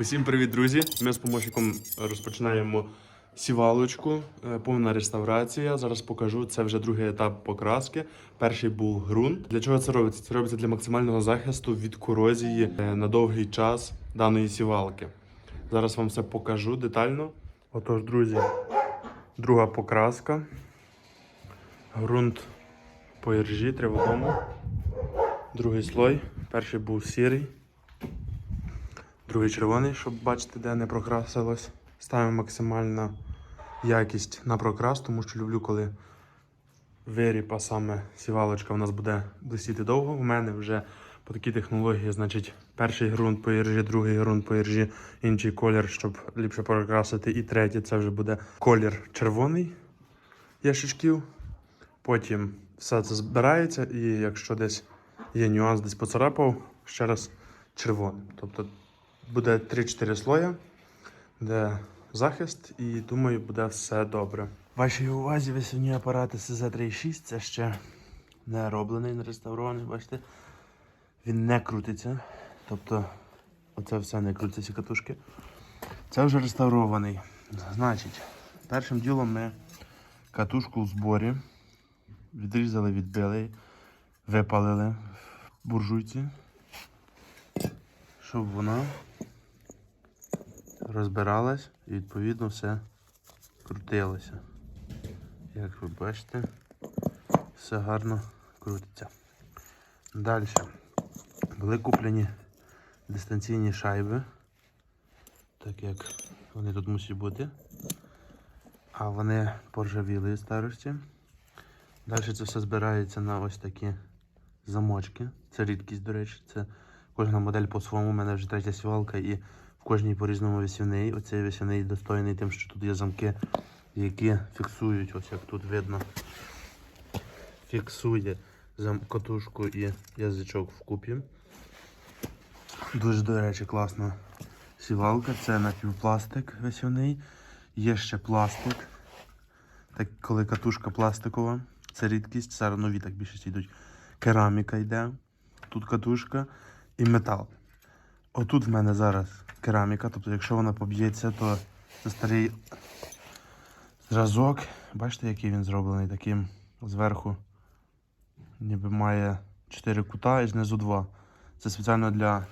Усім привіт, друзі! Ми з помощником розпочинаємо сівалочку, е, повна реставрація. Зараз покажу. Це вже другий етап покраски. Перший був ґрунт. Для чого це робиться? Це робиться для максимального захисту від корозії е, на довгий час даної сівалки. Зараз вам все покажу детально. Отож, друзі, друга покраска. Ґрунт по іржі триводому. Другий слой. Перший був сірий. Другий червоний, щоб бачити, де не прокрасилось. Ставимо максимальна якість на прокрас, тому що люблю, коли виріб, а саме сівалочка у нас буде блистіти довго. У мене вже по такій технології, значить, перший ґрунт по іржі, другий ґрунт по іржі, інший колір, щоб ліпше прокрасити. І третій це вже буде колір червоний ящичків. Потім все це збирається, і якщо десь є нюанс, десь поцарапав, ще раз червоним. Тобто буде 3-4 слоя, де захист, і думаю, буде все добре. Вашій увазі весільні апарати СЗ-36, це ще не роблений, не реставрований, бачите? Він не крутиться. Тобто, оце все не крутиться ці катушки. Це вже реставрований. Значить, першим ділом ми катушку в зборі відрізали, відбили, випалили в буржуйці, щоб вона розбиралась і відповідно все крутилося. Як ви бачите, все гарно крутиться. Далі були куплені дистанційні шайби, так як вони тут мусять бути. А вони поржавіли від старості. Далі це все збирається на ось такі замочки. Це рідкість, до речі. Це кожна модель по-своєму. У мене вже третя сівалка і в кожній по-різному висівний. Оцей висівний достойний тим, що тут є замки, які фіксують, ось як тут видно, фіксує катушку і язичок вкупі. Дуже, до речі, класна сівалка. Це напівпластик висівний. Є ще пластик. Так, коли катушка пластикова, це рідкість, зараз нові так більшість йдуть. Кераміка йде, тут катушка і метал. Отут в мене зараз кераміка, тобто якщо вона поб'ється, то це старий зразок. Бачите, який він зроблений таким зверху. Ніби має 4 кута і знизу 2. Це спеціально для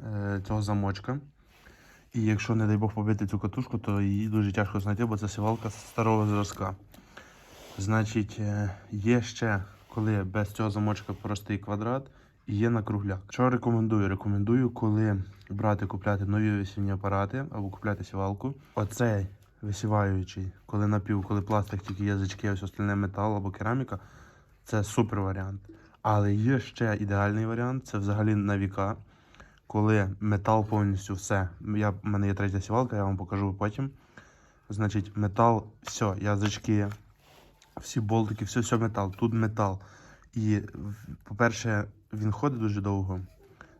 е, цього замочка. І якщо, не дай Бог, побити цю катушку, то її дуже тяжко знайти, бо це сівалка старого зразка. Значить, е, є ще, коли без цього замочка простий квадрат, є на кругляк. Що рекомендую? Рекомендую, коли брати купляти нові висівні апарати або купляти сівалку. Оцей висіваючий, коли напів, коли пластик, тільки язички, ось остальне метал або кераміка, це супер варіант. Але є ще ідеальний варіант це взагалі на віка. Коли метал повністю все. Я, в мене є третя сівалка, я вам покажу потім. Значить, метал, все, язички, всі болтики, все, все метал. Тут метал. І, по-перше, він ходить дуже довго,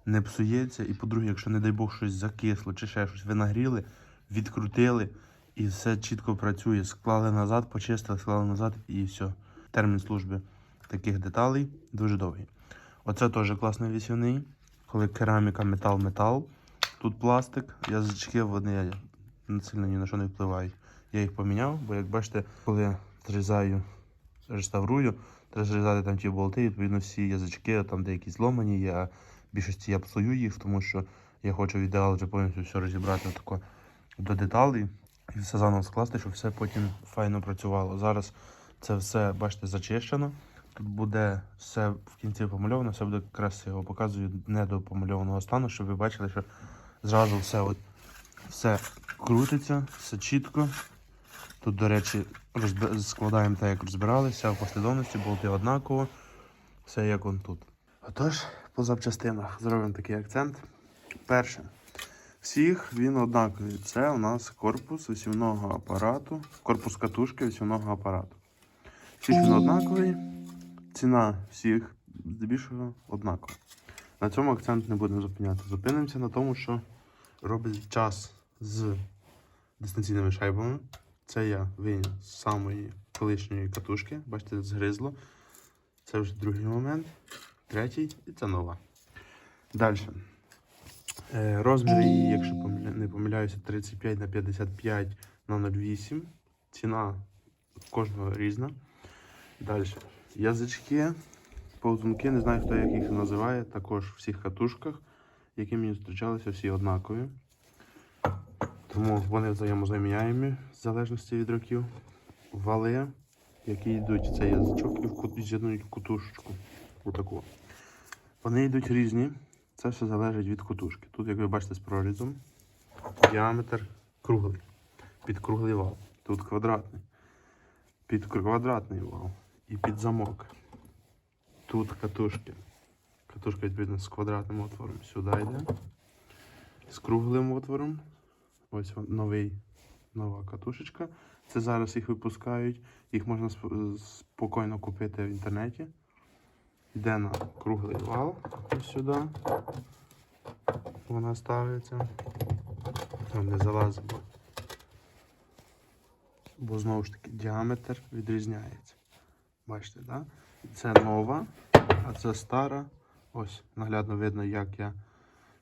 не псується. І по-друге, якщо, не дай Бог, щось закисло чи ще щось, ви нагріли, відкрутили і все чітко працює. Склали назад, почистили, склали назад і все. Термін служби таких деталей дуже довгий. Оце теж класний вісівний, коли кераміка, метал, метал. Тут пластик, язички, вони сильно ні на що не впливають. Я їх поміняв, бо як бачите, коли зрізаю, реставрую, треба зрізати там ті болти, відповідно всі язички, там деякі зломані є, а в більшості я псую їх, тому що я хочу в ідеал вже повністю все розібрати тако до деталей і все заново скласти, щоб все потім файно працювало. Зараз це все, бачите, зачищено. Тут буде все в кінці помальовано, все буде красиво. Показую не до помальованого стану, щоб ви бачили, що зразу все, от, все крутиться, все чітко. Тут, до речі, розб... складаємо так, як розбиралися, в послідовності, болти однаково, все як он тут. Отож, по запчастинах зробимо такий акцент. Перше, всіх він однаковий. Це у нас корпус висівного апарату, корпус катушки висівного апарату. Всіх він однаковий. Ціна всіх здебільшого однакова. На цьому акцент не будемо зупиняти. Зупинимося на тому, що робить час з дистанційними шайбами. Це я виняв з самої колишньої катушки. Бачите, згризло. Це вже другий момент. Третій і це нова. Далі. Е, розмір її, якщо не помиляюся, 35 на 55 на 0,8. Ціна кожного різна. Далі. Язички, повзунки, не знаю, хто як їх називає, також в всіх катушках, які мені зустрічалися, всі однакові. Тому вони взаємозаміняємі в залежності від років. Вали, які йдуть в цей язичок і з'єднують кутушечку. Отаку. Вони йдуть різні. Це все залежить від кутушки. Тут, як ви бачите, з прорізом, діаметр круглий. Під круглий вал. Тут квадратний. Під квадратний вал. І під замок. Тут катушки. Катушка відповідно з квадратним отвором сюди йде. З круглим отвором. Ось новий, нова катушечка. Це зараз їх випускають. Їх можна сп- спокійно купити в інтернеті. Йде на круглий вал. Ось сюди. Вона ставиться. Там не залазить. Бо, бо знову ж таки діаметр відрізняється. Бачите, так? Да? Це нова, а це стара. Ось наглядно видно, як я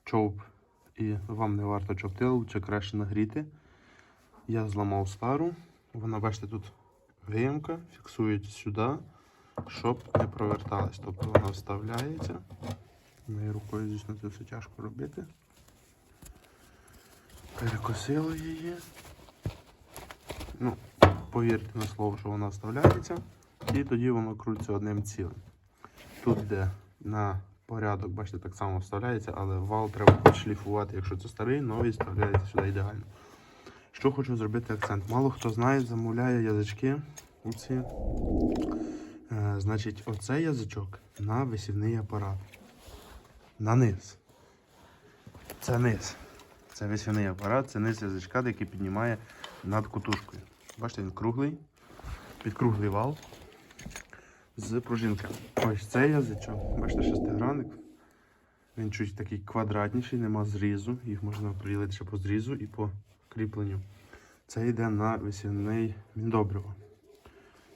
човп і вам не варто човти, лучше краще нагріти. Я зламав стару. Вона, бачите, тут виємка, фіксують сюди, щоб не проверталась. Тобто вона вставляється. Моєю рукою, звісно, це все тяжко робити. Перекосили її. Ну, повірте на слово, що вона вставляється. І тоді воно крутиться одним цілим. Тут, де на порядок, бачите, так само вставляється, але вал треба підшліфувати. Якщо це старий, новий вставляється сюди ідеально. Що хочу зробити акцент. Мало хто знає, замовляє язички. Оці. Е, значить, оцей язичок на висівний апарат. На низ. Це низ. Це висівний апарат, це низ язичка, який піднімає над кутушкою. Бачите, він круглий, під круглий вал з пружинками. Ось цей язичок, бачите, шестигранник. Він чуть такий квадратніший, нема зрізу. Їх можна приділити ще по зрізу і по кріпленню. Це йде на висівний міндобриво.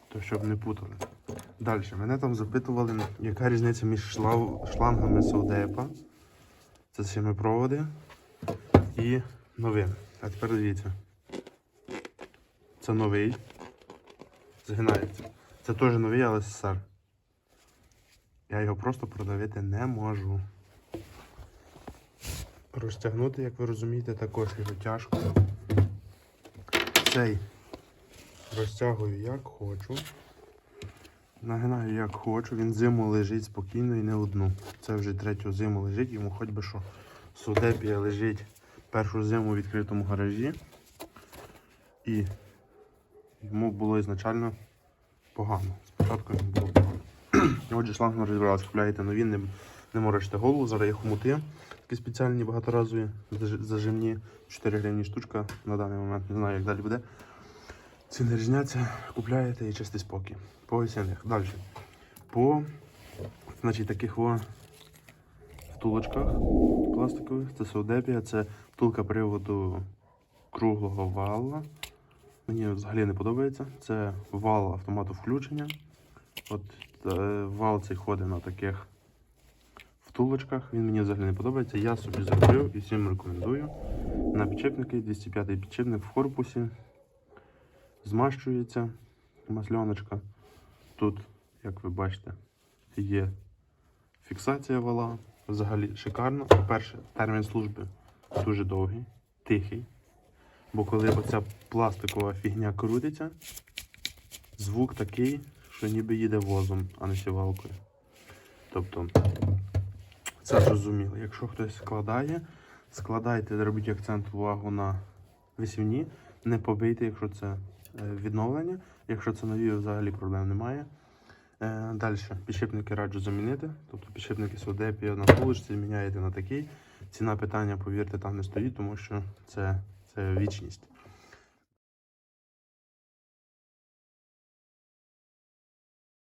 То щоб не путали. Далі. Мене там запитували, яка різниця між шлав- шлангами Саудепа. Це сімипроводи і новим. А тепер дивіться. Це новий. Згинається. Це теж новий, але СССР. Я його просто продавити не можу. Розтягнути, як ви розумієте, також його тяжко. Цей розтягую як хочу. Нагинаю як хочу. Він зиму лежить спокійно і не одну. Це вже третю зиму лежить, йому хоч би що. Судепія лежить першу зиму у відкритому гаражі. І йому було ізначально погано. Спочатку йому було погано. Отже, шланг розібралися, купляєте нові, не, не морочте голову. Зараз є хомути, такі спеціальні багаторазові, зажимні, 4 гривні штучка на даний момент, не знаю, як далі буде. Ціни різняться, купляєте і чистий спокій. По осінних. Далі. По значить, таких о, втулочках пластикових. Це Саудепія, це втулка приводу круглого вала. Мені взагалі не подобається. Це вал автомату включення. От е, вал цей ходить на таких втулочках. Він мені взагалі не подобається. Я собі зробив і всім рекомендую. На підчепники 205 підчепник в корпусі. Змащується масльоночка. Тут, як ви бачите, є фіксація вала. Взагалі шикарно. По-перше, термін служби дуже довгий, тихий. Бо коли оця пластикова фігня крутиться, звук такий, що ніби їде возом, а не сівалкою. Тобто, це зрозуміло. Якщо хтось складає, складайте, робіть акцент увагу на висівні, не побийте, якщо це е, відновлення. Якщо це нові, взагалі проблем немає. Е, Далі, підшипники раджу замінити. Тобто підшипники Содепія на вуличці міняєте на такий. Ціна питання, повірте, там не стоїть, тому що це вічність.